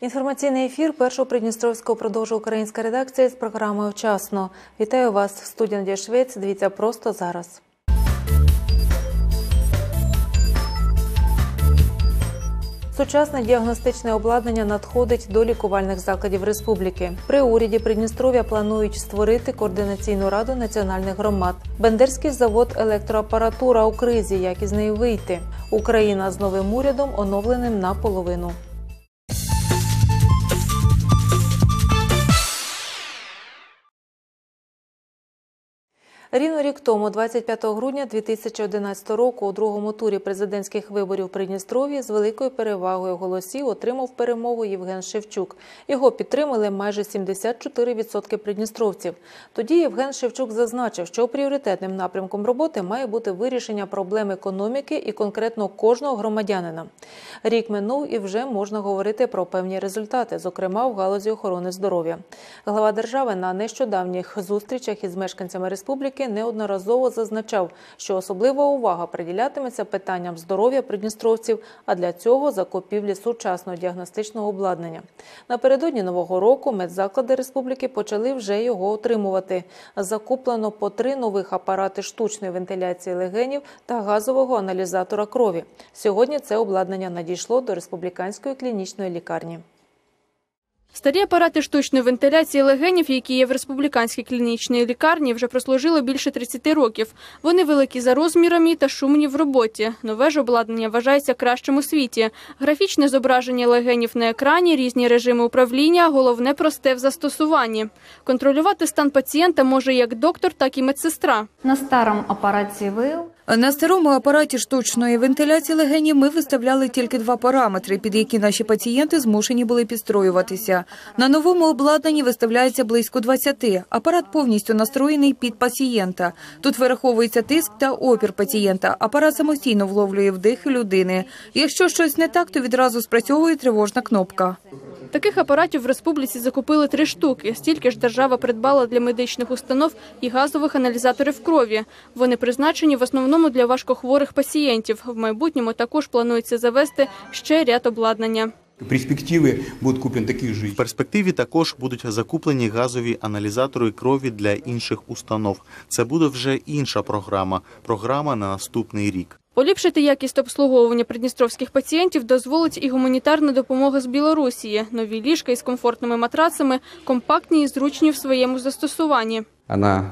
Інформаційний ефір першого Придністровського продовжує українська редакція з програмою Вчасно. Вітаю вас, студія Надія Швець. Дивіться просто зараз. Сучасне діагностичне обладнання надходить до лікувальних закладів республіки. При уряді Придністров'я планують створити координаційну раду національних громад. Бендерський завод електроапаратура у кризі. Як із неї вийти? Україна з новим урядом оновленим наполовину. Рівно рік тому, 25 грудня 2011 року, у другому турі президентських виборів Придністров'ї з великою перевагою голосів отримав перемогу Євген Шевчук. Його підтримали майже 74% придністровців. Тоді Євген Шевчук зазначив, що пріоритетним напрямком роботи має бути вирішення проблем економіки і конкретно кожного громадянина. Рік минув і вже можна говорити про певні результати, зокрема в галузі охорони здоров'я. Глава держави на нещодавніх зустрічах із мешканцями республіки неодноразово зазначав, що особлива увага приділятиметься питанням здоров'я придністровців, а для цього закупівлі сучасного діагностичного обладнання. Напередодні нового року медзаклади республіки почали вже його отримувати. Закуплено по три нових апарати штучної вентиляції легенів та газового аналізатора крові. Сьогодні це обладнання надійшло до республіканської клінічної лікарні. Старі апарати штучної вентиляції легенів, які є в республіканській клінічній лікарні, вже прослужили більше 30 років. Вони великі за розмірами та шумні в роботі. Нове ж обладнання вважається кращим у світі. Графічне зображення легенів на екрані, різні режими управління, головне просте в застосуванні. Контролювати стан пацієнта може як доктор, так і медсестра. На старом апараті ВИЛ На старому апараті штучної вентиляції легенів ми виставляли тільки два параметри, під які наші пацієнти змушені були підстроюватися. На новому обладнанні виставляється близько 20. Апарат повністю настроєний під пацієнта. Тут вираховується тиск та опір пацієнта. Апарат самостійно вловлює вдихи людини. Якщо щось не так, то відразу спрацьовує тривожна кнопка. Таких апаратів в республіці закупили три штуки. Стільки ж держава придбала для медичних установ і газових аналізаторів крові. Вони призначені в основному для важкохворих пацієнтів. В майбутньому також планується завести ще ряд обладнання. Перспективи будуть куплені такі ж. В перспективі також будуть закуплені газові аналізатори крові для інших установ. Це буде вже інша програма. Програма на наступний рік. Поліпшити якість обслуговування придністровських пацієнтів дозволить і гуманітарна допомога з Білорусі. Нові ліжка із комфортними матрацами, компактні і зручні в своєму застосуванні. Она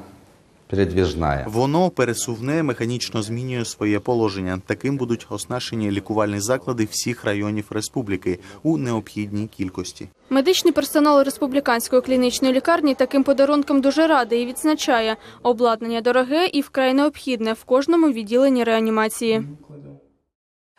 передвижная. Воно пересувне механічно змінює своє положення. Таким будуть оснащені лікувальні заклади всіх районів республіки у необхідній кількості. Медичний персонал республіканської клінічної лікарні таким подарунком дуже радий і відзначає, обладнання дороге і вкрай необхідне в кожному відділенні реанімації.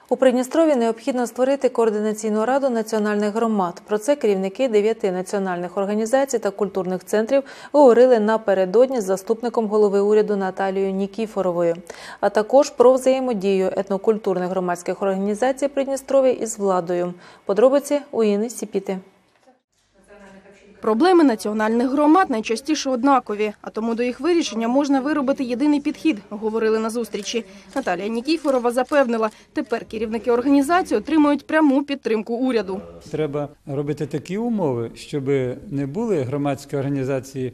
У Придністрові необхідно створити координаційну раду національних громад. Про це керівники дев'яти національних організацій та культурних центрів говорили напередодні з заступником голови уряду Наталією Нікіфоровою, а також про взаємодію етнокультурних громадських організацій Придністров'я із владою. Подробиці у Іни Сіпіти. Проблеми національних громад найчастіше однакові, а тому до їх вирішення можна виробити єдиний підхід, говорили на зустрічі. Наталія Нікіфорова запевнила, тепер керівники організації отримують пряму підтримку уряду. Треба робити такі умови, щоб не були громадські організації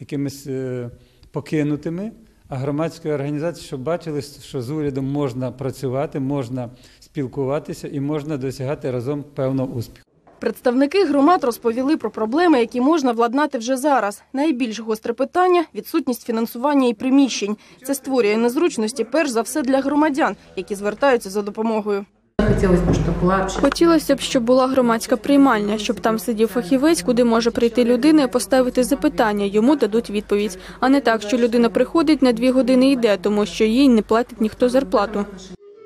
якимись е, покинутими, а громадські організації, щоб бачили, що з урядом можна працювати, можна спілкуватися і можна досягати разом певного успіху. Представники громад розповіли про проблеми, які можна владнати вже зараз. Найбільш гостре питання відсутність фінансування і приміщень. Це створює незручності, перш за все, для громадян, які звертаються за допомогою. Хотілося б, щоб була громадська приймальня, щоб там сидів фахівець, куди може прийти людина і поставити запитання, йому дадуть відповідь. А не так, що людина приходить на дві години і йде, тому що їй не платить ніхто зарплату.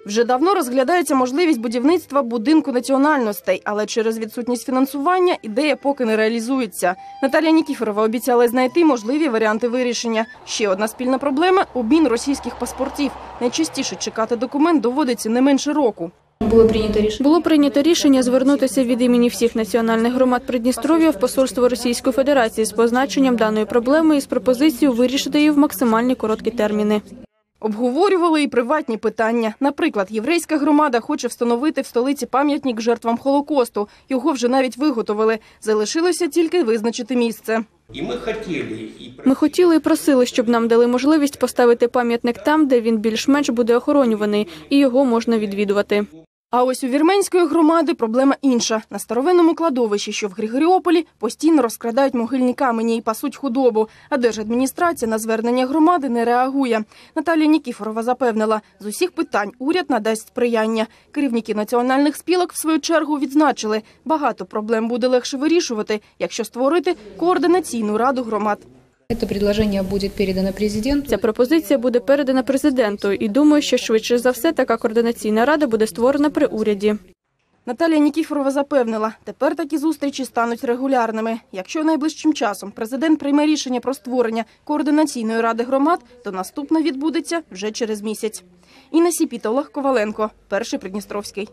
Вже давно розглядається можливість будівництва будинку національностей, але через відсутність фінансування ідея поки не реалізується. Наталія Нікіфорова обіцяла знайти можливі варіанти вирішення. Ще одна спільна проблема обмін російських паспортів. Найчастіше чекати документ доводиться не менше року. Було прийнято рішення. Було прийнято рішення звернутися від імені всіх національних громад Придністров'я в посольство Російської Федерації з позначенням даної проблеми і з пропозицією вирішити її в максимальні короткі терміни. Обговорювали і приватні питання. Наприклад, єврейська громада хоче встановити в столиці пам'ятник жертвам Холокосту. Його вже навіть виготовили. Залишилося тільки визначити місце. І ми хотіли і Ми хотіли і просили, щоб нам дали можливість поставити пам'ятник там, де він більш-менш буде охоронюваний, і його можна відвідувати. А ось у вірменської громади проблема інша. На старовинному кладовищі, що в Григоріополі, постійно розкрадають могильні камені і пасуть худобу. А держадміністрація на звернення громади не реагує. Наталія Нікіфорова запевнила, з усіх питань уряд надасть сприяння. Керівники національних спілок, в свою чергу, відзначили, багато проблем буде легше вирішувати, якщо створити координаційну раду громад. Ця пропозиція буде передана президенту, і думаю, що швидше за все така координаційна рада буде створена при уряді. Наталія Нікіфорова запевнила, тепер такі зустрічі стануть регулярними. Якщо найближчим часом президент прийме рішення про створення координаційної ради громад, то наступна відбудеться вже через місяць. Інна Сіпіта, Олег Коваленко, перший Придністровський.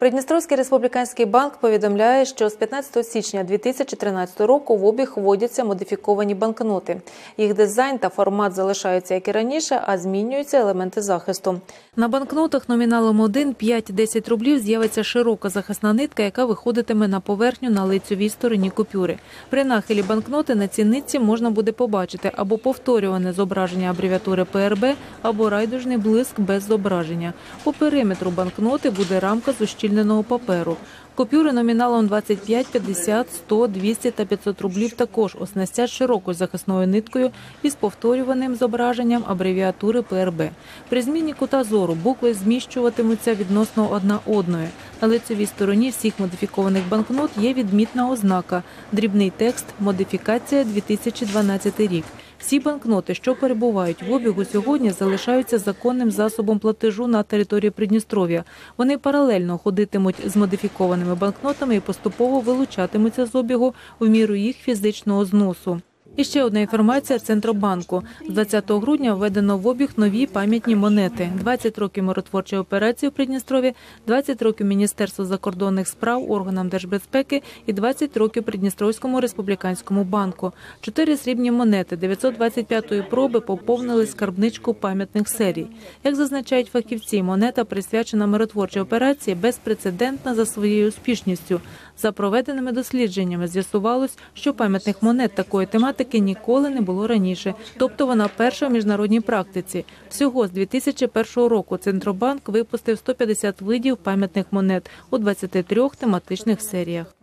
Придністровський республіканський банк повідомляє, що з 15 січня 2013 року в обіг вводяться модифіковані банкноти. Їх дизайн та формат залишаються як і раніше, а змінюються елементи захисту. На банкнотах номіналом 1, 5, 10 рублів з'явиться широка захисна нитка, яка виходитиме на поверхню на лицьовій стороні купюри. При нахилі банкноти на цій нитці можна буде побачити або повторюване зображення абревіатури ПРБ, або райдужний блиск без зображення. По периметру банкноти буде рамка з ущільненого паперу. Купюри номіналом 25, 50, 100, 200 та 500 рублів також оснастять широкою захисною ниткою із повторюваним зображенням абревіатури ПРБ. При зміні кута зору букви зміщуватимуться відносно одна одної. На лицевій стороні всіх модифікованих банкнот є відмітна ознака дрібний текст Модифікація 2012 рік. Всі банкноти, що перебувають в обігу сьогодні, залишаються законним засобом платежу на території Придністров'я. Вони паралельно ходитимуть з модифікованими банкнотами і поступово вилучатимуться з обігу в міру їх фізичного зносу. І ще одна інформація Центробанку. З 20 грудня введено в обіг нові пам'ятні монети. 20 років миротворчої операції у Придністрові, 20 років Міністерству закордонних справ, органам держбезпеки і 20 років Придністровському республіканському банку. Чотири срібні монети 925-ї проби поповнили скарбничку пам'ятних серій. Як зазначають фахівці, монета присвячена миротворчій операції безпрецедентна за своєю успішністю. За проведеними дослідженнями з'ясувалось, що пам'ятних монет такої тематики ніколи не було раніше, тобто вона перша в міжнародній практиці. Всього з 2001 року Центробанк випустив 150 видів пам'ятних монет у 23 тематичних серіях.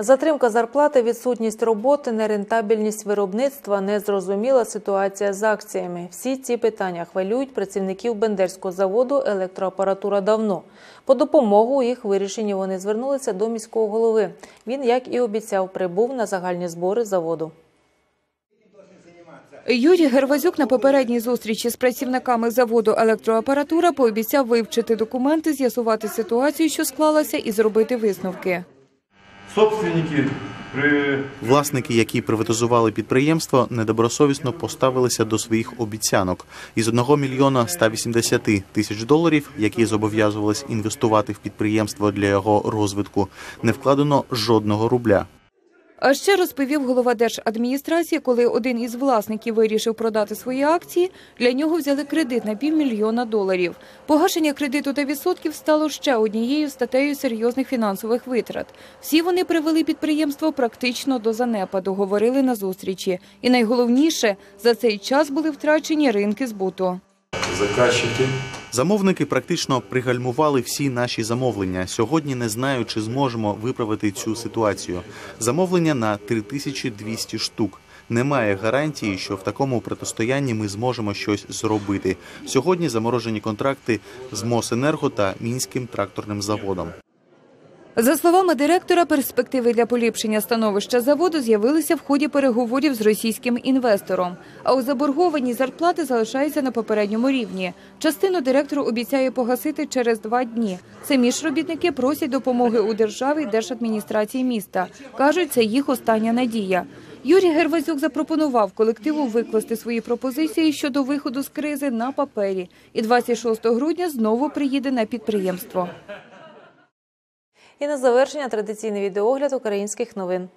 Затримка зарплати, відсутність роботи, нерентабельність виробництва, незрозуміла ситуація з акціями. Всі ці питання хвилюють працівників Бендерського заводу електроапаратура давно. По допомогу у їх вирішенні вони звернулися до міського голови. Він, як і обіцяв, прибув на загальні збори заводу. Юрій Гервазюк на попередній зустрічі з працівниками заводу електроапаратура пообіцяв вивчити документи, з'ясувати ситуацію, що склалася, і зробити висновки. Собственники Власники, які приватизували підприємство, недобросовісно поставилися до своїх обіцянок. Із 1 мільйона 180 тисяч доларів, які зобов'язувались інвестувати в підприємство для його розвитку, не вкладено жодного рубля. А ще розповів голова держадміністрації, коли один із власників вирішив продати свої акції, для нього взяли кредит на півмільйона доларів. Погашення кредиту та відсотків стало ще однією статтею серйозних фінансових витрат. Всі вони привели підприємство практично до занепаду, говорили на зустрічі. І найголовніше, за цей час були втрачені ринки збуту. заказчики Замовники практично пригальмували всі наші замовлення. Сьогодні не знаю, чи зможемо виправити цю ситуацію. Замовлення на 3200 штук. Немає гарантії, що в такому протистоянні ми зможемо щось зробити. Сьогодні заморожені контракти з Мосенерго та Мінським тракторним заводом. За словами директора, перспективи для поліпшення становища заводу з'явилися в ході переговорів з російським інвестором. А у заборгованій зарплати залишаються на попередньому рівні. Частину директор обіцяє погасити через два дні. Самі ж робітники просять допомоги у держави і держадміністрації міста. Кажуть, це їх остання надія. Юрій Гервазюк запропонував колективу викласти свої пропозиції щодо виходу з кризи на папері. І 26 грудня знову приїде на підприємство. І на завершення традиційний відеогляд українських новин.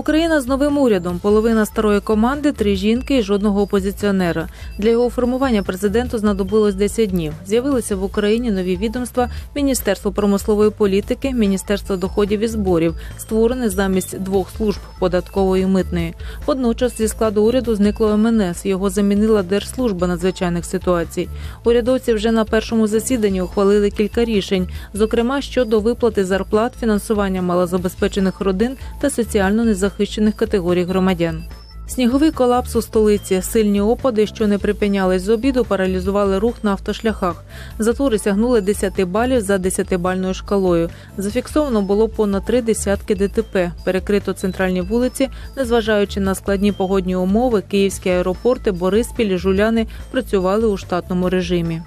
Україна з новим урядом, половина старої команди, три жінки і жодного опозиціонера. Для його формування президенту знадобилось 10 днів. З'явилися в Україні нові відомства Міністерство промислової політики, Міністерство доходів і зборів, створене замість двох служб податкової і митної. Водночас зі складу уряду зникло МНС. Його замінила Держслужба надзвичайних ситуацій. Урядовці вже на першому засіданні ухвалили кілька рішень, зокрема щодо виплати зарплат, фінансування малозабезпечених родин та соціально незахищених категорій громадян. Сніговий колапс у столиці, сильні опади, що не припинялись з обіду, паралізували рух на автошляхах. Затори сягнули 10 балів за 10-бальною шкалою. Зафіксовано було понад три десятки ДТП. Перекрито центральні вулиці, незважаючи на складні погодні умови, київські аеропорти, Бориспіль, Жуляни працювали у штатному режимі.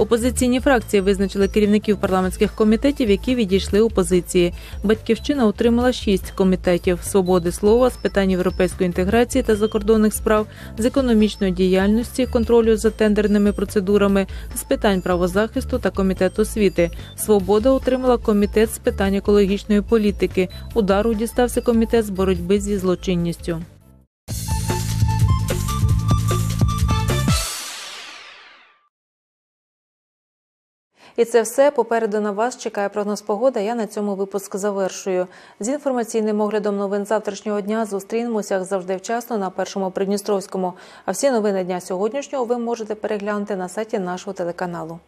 Опозиційні фракції визначили керівників парламентських комітетів, які відійшли у позиції. Батьківщина отримала шість комітетів: свободи слова з питань європейської інтеграції та закордонних справ, з економічної діяльності, контролю за тендерними процедурами, з питань правозахисту та комітет освіти. Свобода отримала комітет з питань екологічної політики. Удару дістався комітет з боротьби зі злочинністю. І це все попереду на вас чекає прогноз погоди. Я на цьому випуск завершую. З інформаційним оглядом новин завтрашнього дня зустрінемося як завжди вчасно на першому Придністровському. А всі новини дня сьогоднішнього ви можете переглянути на сайті нашого телеканалу.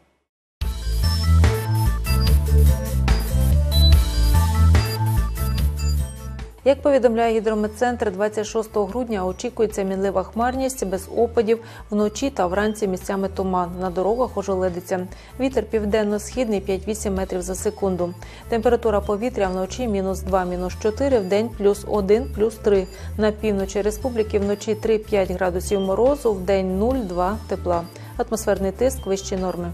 Як повідомляє гідрометцентр, 26 грудня очікується мінлива хмарність без опадів вночі та вранці місцями туман. На дорогах ожеледиться. Вітер південно-східний 5-8 метрів за секунду. Температура повітря вночі мінус 2, мінус 4, в день плюс 1, плюс 3. На півночі республіки вночі 3-5 градусів морозу, в день 0-2 тепла. Атмосферний тиск вищі норми.